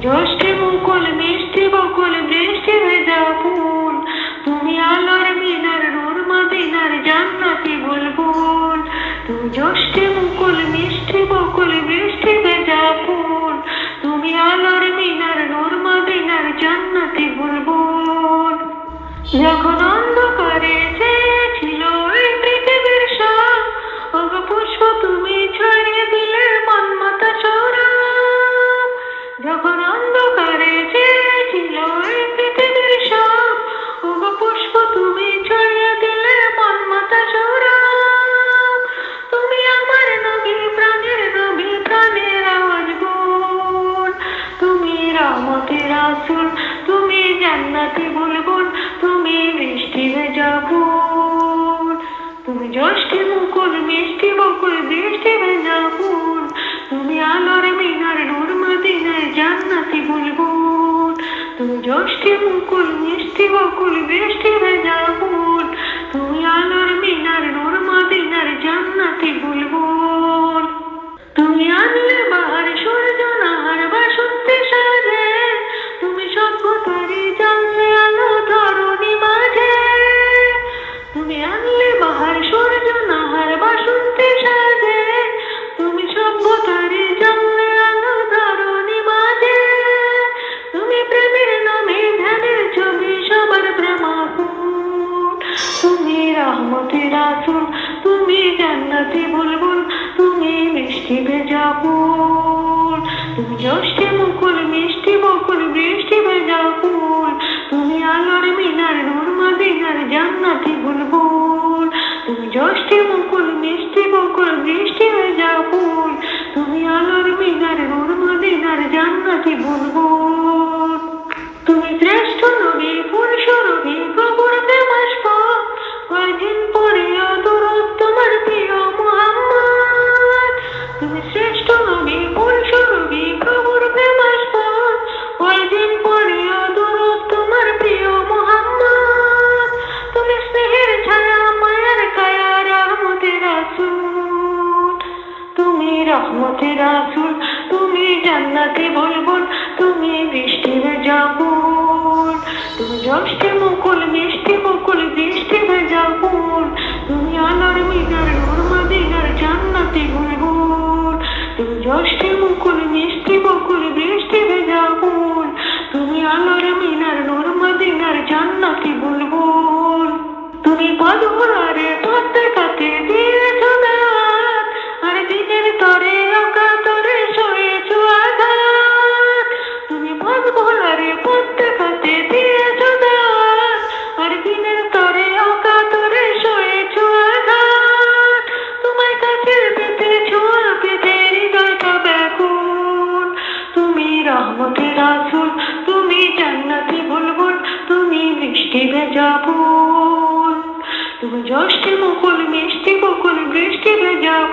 জ্যোষ্ঠী মুকুল মিষ্টি বকুল বৃষ্টি ভেজা ফুল। তুমি আলোর মিনার নূর মদিনার জান্নাতি বুলবুল। তুমি জ্যোষ্ঠী মুকুল মিষ্টি বকুল বৃষ্টি ভেজা ফুল। তুমি আলোর মিনার নূর মদিনার জান্নাতি বুলবুল। যখন অন্ধকারে যখন অন্ধকারে ছিল পৃথিবীর সব অগ পুষ্প তুমি ছড়িয়ে দিলে মন মাতা তুমি আমার নবী প্রাণের নবী, প্রাণের গুণ। তুমি রহমতের রাসূল তুমি জান্নাতি বুলবুল, তুমি বৃষ্টি ভেজা তুমি জ্যোষ্ঠী মুকুল, মিষ্টি বকুল বৃষ্টি ভেজা ফুল তুমি আলোর মিনার নূর মদিনার জান্নাতি বুলবুল তুমি জ্যোষ্ঠী মুকুল, মিষ্টি বকুল বৃষ্টি ভেজা ফুল তুমি আলোর মিনার নূর মদিনার জান্নাতি বুলবুল রহমতের রাসূল তুমি জান্নাতি বুলবুল, তুমি মিষ্টি ভেজা তুমি জ্যোষ্ঠী মুকুল, মিষ্টি বকুল, বৃষ্টি ভেজা তুমি আলোর মিনার নূর মদিনার জান্নাতি বুলবুল। তুমি জ্যোষ্ঠী মুকুল, মিষ্টি বকুল, বৃষ্টি ভেজা তুমি আলোর মিনার নূর মদিনার জান্নাতি বুলবুল। তুমি রহমতের রাসূল তুমি জান্নাতি বুলবুল তুমি বৃষ্টি ভেজা তুমি জ্যোষ্ঠী মুকুল, মিষ্টি বকুল বৃষ্টি ভেজা তুমি আলোর মিনার নূর মদিনার জান্নাতি বুলবুল তুমি জ্যোষ্ঠী মুকুল, মিষ্টি বকুল বৃষ্টি ভেজা তুমি আলোর মিনার নূর মদিনার জান্নাতি বুলবুল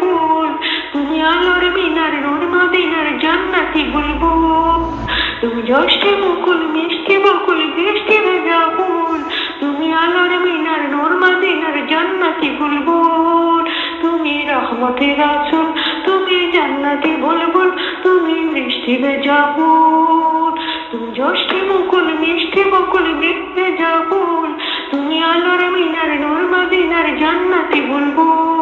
ফুল তুমি আলোর মিনার নূর মদিনার জান্নাতি বুলবুল। তুমি জ্যোষ্ঠী মুকুল, মিষ্টি বকুল বৃষ্টি ভেজা ফুল। তুমি আলোর মিনার নূর মদিনার জান্নাতি বুলবুল। তুমি রহমতের রাসূল, তুমি জান্নাতি বুলবুল। তুমি বৃষ্টি ভেজা ফুল। তুমি জ্যোষ্ঠী মুকুল, মিষ্টি বকুল বৃষ্টি ভেজা ফুল। তুমি আলোর মিনার নূর মদিনার জান্নাতি বুলবুল।